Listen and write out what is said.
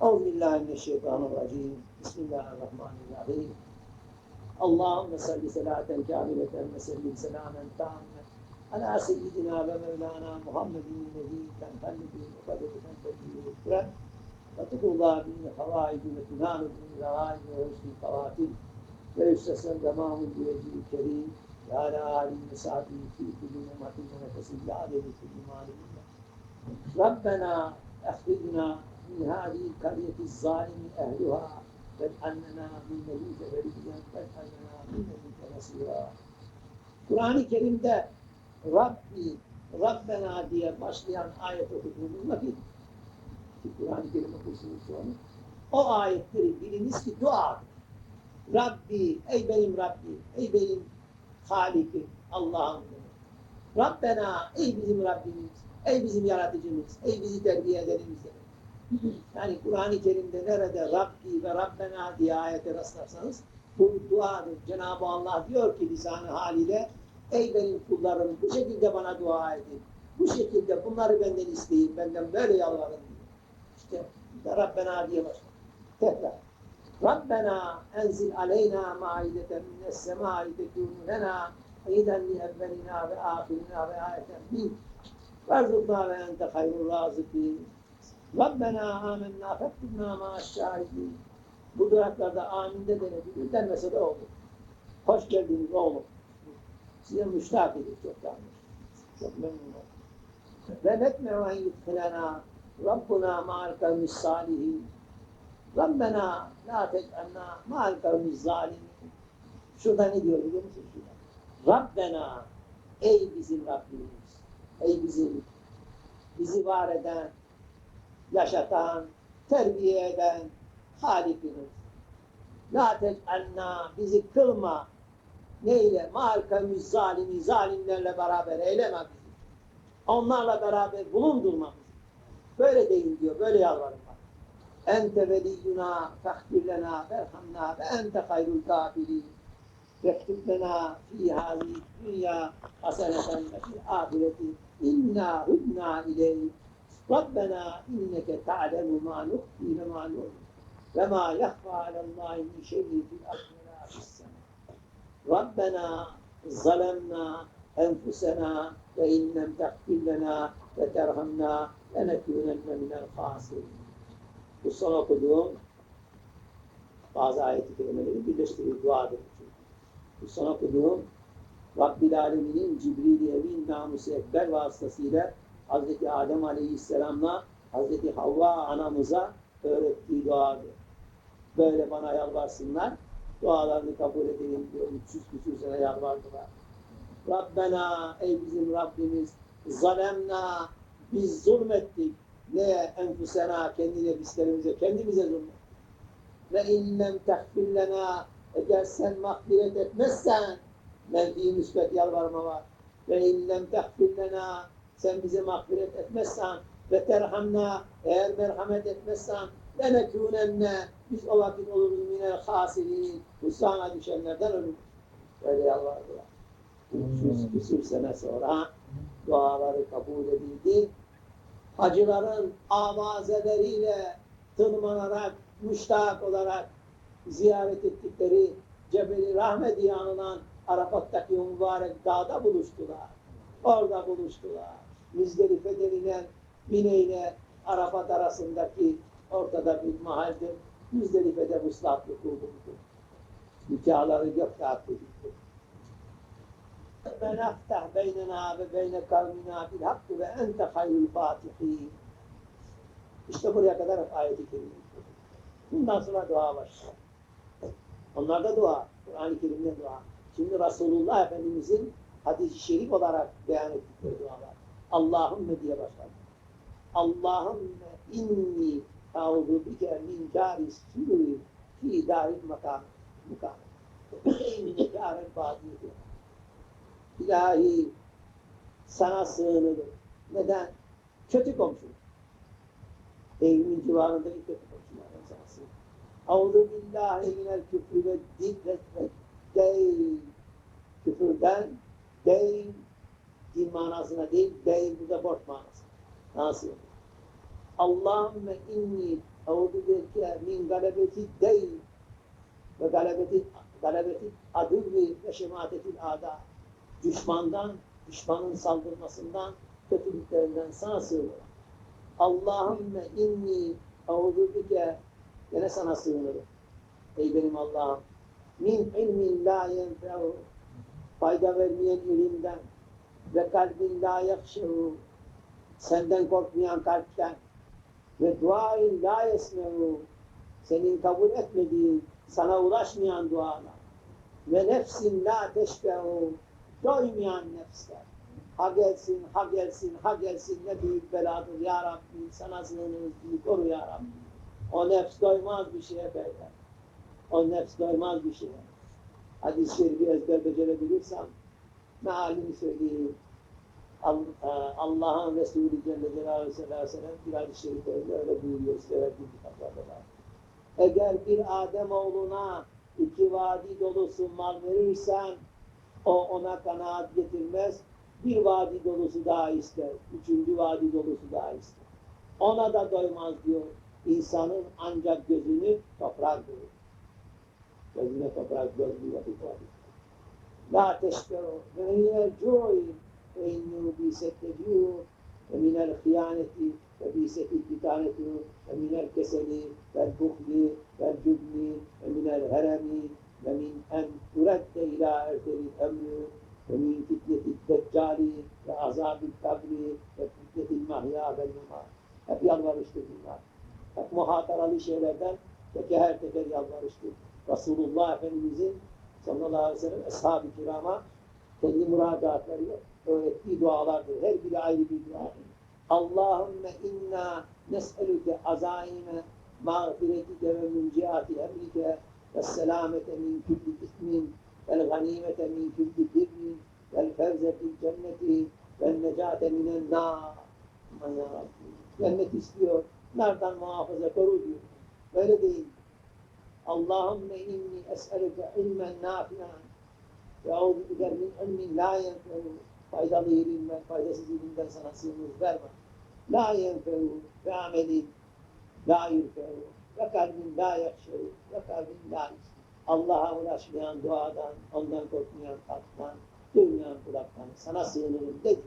Euzubillahimineşşeytanirracim. بسم الله الرحمن الرحيم. اللهم صل صلاة كاملة وسلم سلاما تاما على سيدنا ومولانا محمد الذي تنحل به مقدمة تنتهي الكرم وتقضى به حوائج وتنام به الغائب ويشفي القواتل ويستسلم دماء بوجه الكريم. وعلى آله وصحبه في كل أمة ونفسه عليه كل مالك ربنا أخرجنا من هذه القرية الظالم أهلها Vel annena min nebike veliyen vel annena min nebike nasira. Kur'an-ı Kerim'de Rabbi, Rabbena diye başlayan ayet okuduğunuz vakit ki Kur'an-ı Kerim okursunuz sonra o ayetleri biliniz ki dua. Rabbi, ey benim Rabbi, ey benim Halik'im, Allah'ım. Rabbena, ey bizim Rabbimiz, ey bizim yaratıcımız, ey bizi terbiye edenimiz demek. Yani Kur'an-ı Kerim'de nerede Rabbi ve Rabbena diye ayete rastlarsanız bu duadır. Cenab-ı Allah diyor ki lisan-ı haliyle ey benim kullarım bu şekilde bana dua edin. Bu şekilde bunları benden isteyin, benden böyle yalvarın diyor. İşte Rabbena diye başlıyor. Tekrar. Rabbena enzil aleyna maideten minnes semai tekunu lena iden li evvelina ve ahirina ve ayeten min verzukna ve ente hayrul razıkin Rabbena amennâ fettibnâ mâşşâhidîn. Bu duraklarda aminde denebilir, denmese de olur. Hoş geldiniz oğlum. Size müştak edin çok yanlış. Çok memnun oldum. Ve netme'u en yudhilena Rabbuna ma'al kavmis salihin. Rabbena la tec'alna ma'al kavmis. Şurada ne diyor biliyor musun? Şurada. Rabbena ey bizim Rabbimiz. Ey bizim bizi var eden, yaşatan, terbiye eden Halikimiz. La tec'alna bizi kılma. Neyle? Markamız zalimi, zalimlerle beraber eyleme bizi. Onlarla beraber bulundurma bizi. Böyle deyin diyor, böyle yalvarın bak. Ente veliyyuna fehfir lena verhamna ve ente hayrul kafirin. Vektub lena fi hâzi dünya haseneten ve fil ahireti inna hudna ileyh Rabbena inneke ta'lemu ma nuhfi ve ma ve ma yahfa alallahi min şeyin fil ardi ve la Rabbena zalemna enfusena ve innem takfir lena ve terhamna lenekunenne minel khasirin. Bu son okuduğum bazı ayet-i kerimeleri birleştirir duadır. Bu son okuduğum Rabbil Alemin'in Cibril-i Emin namus-i Ekber vasıtasıyla Hazreti Adem Aleyhisselam'la Hazreti Havva anamıza öğrettiği duadır. Böyle bana yalvarsınlar, dualarını kabul edeyim diyor. 300 küsur sene yalvardılar. Rabbena, ey bizim Rabbimiz, zalemna, biz zulmettik. Ne enfusena, kendi nefislerimize, kendimize zulmettik. Ve innem tehfillena, eğer sen mağfiret etmezsen, menfi müsbet yalvarma var. Ve innem tehfillena, sen bize mağfiret etmezsen ve terhamna eğer merhamet etmezsen lenekûnenne biz o vakit oluruz minel hasirin hüsrana düşenlerden ölürüz. Böyle yalvardılar. 300 küsur sene sonra duaları kabul edildi. Hacıların avazeleriyle tırmanarak, müştak olarak ziyaret ettikleri Cebeli Rahmet diye anılan Arafat'taki mübarek dağda buluştular. Orada buluştular. Müzdelife denilen Mine Arafat arasındaki ortada bir mahaldir. Müzdelife'de vuslatlı kuruldu. Nikahları gökte gitti. Ben aftah beynena ve beyne kavmina bil hakkı ve ente hayrul fatihin. İşte buraya kadar ayet-i. Bundan sonra dua başlar. Onlar da dua. Kur'an-ı Kerim'de dua. Şimdi Resulullah Efendimizin hadis-i şerif olarak beyan ettikleri dualar. Allahümme diye başlar. Allahümme inni eûzu bike min kâri sürü fî dârin makam mukam. Ey min kâren bâdiyeti. İlahi sana sığınırım. Neden? Kötü komşu. Evimin civarındaki kötü komşulardan sana sığınırım. Eûzu billahi minel küfrü ve dikret ve değil. Küfürden değil, din manasına değil, değil bu da borç manası. Nasıl? Allahümme inni Euzu bike min galebeti değil ve galebeti galebeti adüvvi ve şematetil ada. Düşmandan, düşmanın saldırmasından, kötülüklerinden sana sığınırım. Allahümme inni euzu bike gene sana sığınırım. Ey benim Allah'ım. Min ilmin la yenfe'u fayda vermeyen ilimden ve kalbin la yakşehu. Senden korkmayan kalpten. Ve duain la yesmehu. Senin kabul etmediğin sana ulaşmayan dualar. Ve nefsin la teşbehu. Doymayan nefsler. Ha gelsin ha gelsin ha gelsin. Ne büyük beladır ya Rabbi. Sana sığınırız bizi koru ya Rabbi. O nefs doymaz bir şeye beyler. O nefs doymaz bir şeye. Hadis-i şerifi ezber becerebilirsem mealini söyleyeyim e, Allah'ın Resulü Celle Celaluhu sallallahu aleyhi ve bir hadis-i şeriflerinde öyle buyuruyor. Size verdiğim kitaplarda var. Eğer bir Adem oğluna iki vadi dolusu mal verirsen o ona kanaat getirmez. Bir vadi dolusu daha ister. Üçüncü vadi dolusu daha ister. Ona da doymaz diyor. İnsanın ancak gözünü toprak görür. Gözüne toprak gözlü vakit var. La teşkeru ve minel cu'i ve innehu bisettebiyu ve minel hıyaneti ve bisetil bitaneti ve minel keseli vel buhli vel cübni ve minel heremi ve min en turedde ila ertelil emri ve min fitneti deccali ve azabil kabri ve fitnetil mahya vel numat. Hep yalvarıştır bunlar. Hep muhataralı şeylerden teker teker yalvarıştır. Resulullah Efendimizin sallallahu aleyhi ve sellem ashab-ı kirama kendi müracaatları öğrettiği dualardır. Her biri ayrı bir duadır. Allahümme inna nes'eluke azaime mağfiretike ve münciati emrike ve selamete min külli ismin vel ganimete min külli birrin vel fevze fil cenneti vel necate minen Rabbi. Cennet istiyor. Nereden muhafaza koru diyor. Böyle değil. Allahümme inni es'eluke ilmen nafi'an ve auzu bike min ilmin la yenfe'u faydalı ilimden, faydasız ilimden sana sığınır verme. La yenfe'u ve amelin la yürfe'u ve kalbin la yakşe'u ve kalbin la. Allah'a ulaşmayan duadan, ondan korkmayan kalpten, duymayan kulaktan sana sığınırım dedi.